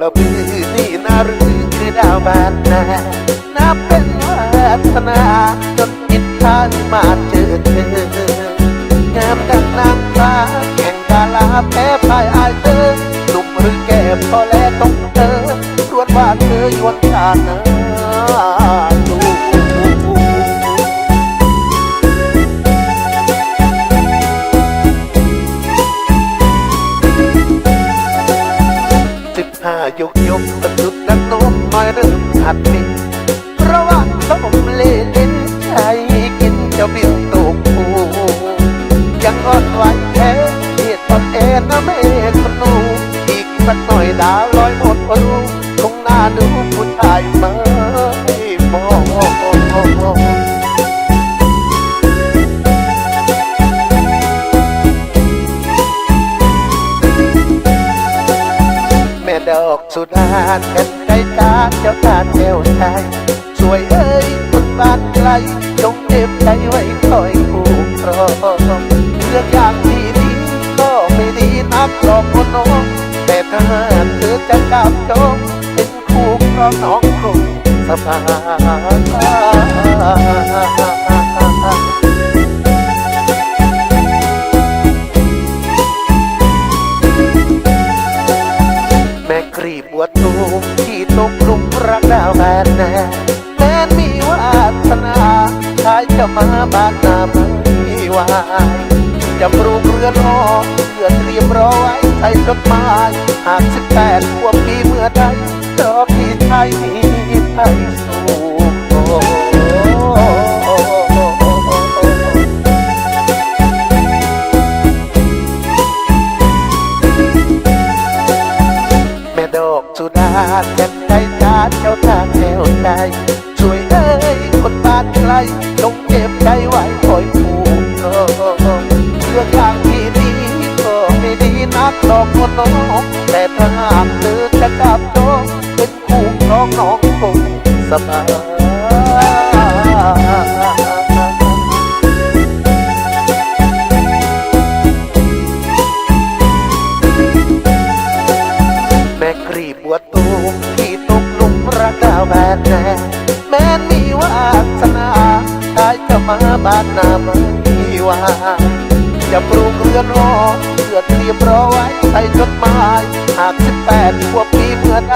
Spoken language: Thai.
ละบือนี่นาหรือคือดาวบานนานับเป็นวาสนาจนจิดทางมาเจอเธองามดังนางฟ้าแข่งกาลาแพ้พ่ายอายเธอหนุ่มหรือแก่พอแลต้องเธอรวนว่าเธอยวนชาเนดูายกยกตะจุดดันโน้มาเริ่มหัดมินเพราะว่าต้มเล่ลิ้นใจกินเจ้าเบี้ยวตกผูยังอ่อนไหวแค่เหตุอ่อนเอนะเมฆคนนูอีกสักหน่อยดาวลอยหมดรู้คงน่าดูผู้ชาย อกสุดาแก่นใจตาเจ้าตาเจ้าใจสวยเอ้ยคนบ้านไกลจงเก็บใจไว้คอยคู่ครองเรื่องอย่างที่ดีก็ไม่ดีนักหรอกคนน้องแต่ถ้าเธอจะกลับจงเป็นคู่ครองน้องคงสบาย มาบ้านนาไม่วายจะปลูกเรือนหอเพื่อเตรียมรอไว้ใส่จดหมายหากสิบแปดขวบปีเมื่อใดดอพี่ชาย เรื่องอย่างที่ดีก็ไม่ดีนักหรอกคนน้องแต่ถ้าหากเธอจะกลับโตเป็นคู่ครองน้องคงสบายแม่กรีบวัวตูมที่ตกลุมรักดาวแบนแน่แม้นมีวาสนาตายจะมาบ้านนาม่ไหวจะปลูกเรือนหอเพื่อเตรียมรอไว้ใส่จดหมาย หากสิบแปดขวบปีเมื่อใด